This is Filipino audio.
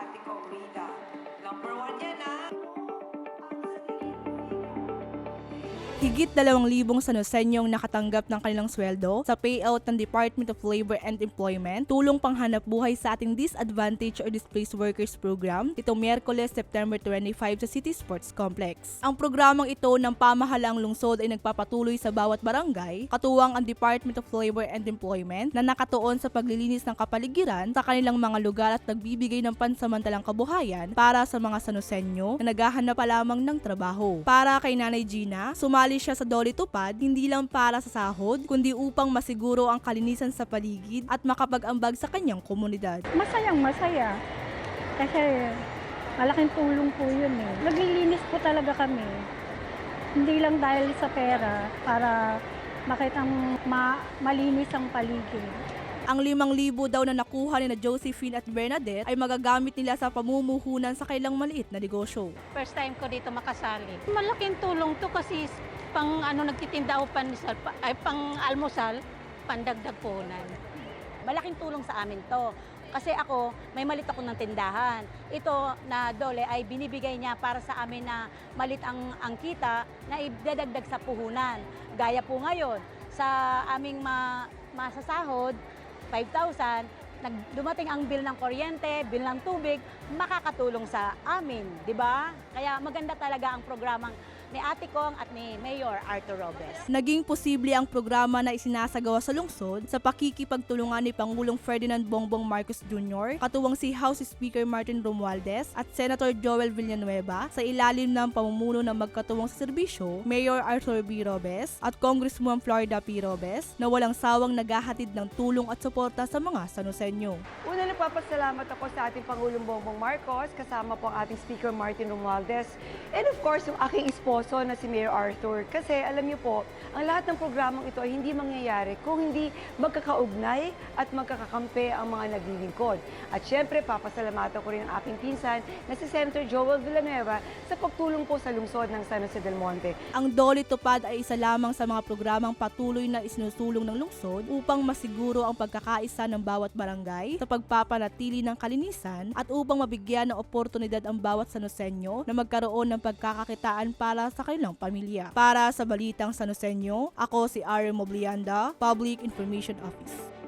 ate ko, Rita. Number one yan, ha? Higit 2,000 Sanosenyong nakatanggap ng kanilang sweldo sa payout ng Department of Labor and Employment, tulong panghanap buhay sa ating Disadvantaged or Displaced Workers Program, itong Miyerkules, September 25 sa City Sports Complex. Ang programang ito ng pamahalaang lungsod ay nagpapatuloy sa bawat barangay, katuwang ang Department of Labor and Employment na nakatuon sa paglilinis ng kapaligiran sa kanilang mga lugar at nagbibigay ng pansamantalang kabuhayan para sa mga Sanosenyo na naghahanap pa lamang ng trabaho. Para kay Nanay Gina, sumali siya sa Dolly Tupad hindi lang para sa sahod, kundi upang masiguro ang kalinisan sa paligid at makapag-ambag sa kanyang komunidad. Masayang masaya. Kasi malaking tulong po yun eh. Naglilinis po talaga kami. Hindi lang dahil sa pera para makitang ma- malinis ang paligid. Ang 5,000 daw na nakuha ni na Josephine at Bernadette ay magagamit nila sa pamumuhunan sa kailang maliit na negosyo. First time ko dito makasali. Malaking tulong to kasi pang ano nagtitinda ako panisal, pa, ay pang almusal, pandagdag punan. malaking tulong sa amin to. Kasi ako, may malit ako ng tindahan. Ito na dole ay binibigay niya para sa amin na malit ang, ang kita na idadagdag sa puhunan. Gaya po ngayon, sa aming ma, masasahod, 5,000, nag dumating ang bill ng kuryente, bill ng tubig, makakatulong sa amin, di ba? Kaya maganda talaga ang programang ni Ate Kong at ni Mayor Arthur Robes. Naging posible ang programa na isinasagawa sa lungsod sa pakikipagtulungan ni Pangulong Ferdinand Bongbong Marcos Jr., katuwang si House Speaker Martin Romualdez at Senator Joel Villanueva sa ilalim ng pamumuno ng magkatuwang sa serbisyo, Mayor Arthur B. Robes at Congresswoman Florida P. Robes na walang sawang naghahatid ng tulong at suporta sa mga Sanosenyo. Una nagpapasalamat ako sa ating Pangulong Bongbong Marcos, kasama po ang ating Speaker Martin Romualdez, and of course, yung aking esposo na si Mayor Arthur. Kasi alam niyo po, ang lahat ng programang ito ay hindi mangyayari kung hindi magkakaugnay at magkakakampi ang mga naglilingkod. At syempre, papasalamatan ko rin ang aking pinsan na si Senator Joel Villanueva sa pagtulong po sa lungsod ng San Jose del Monte. Ang Dolly Tupad ay isa lamang sa mga programang patuloy na isinusulong ng lungsod upang masiguro ang pagkakaisa ng bawat barangay sa pagpapanatili ng kalinisan at upang mabigyan ng oportunidad ang bawat Sanosenyo na magkaroon ng pagkakakitaan para sa kanilang pamilya. Para sa Balitang Sanosenyo, ako si Ari Moblianda, Public Information Office.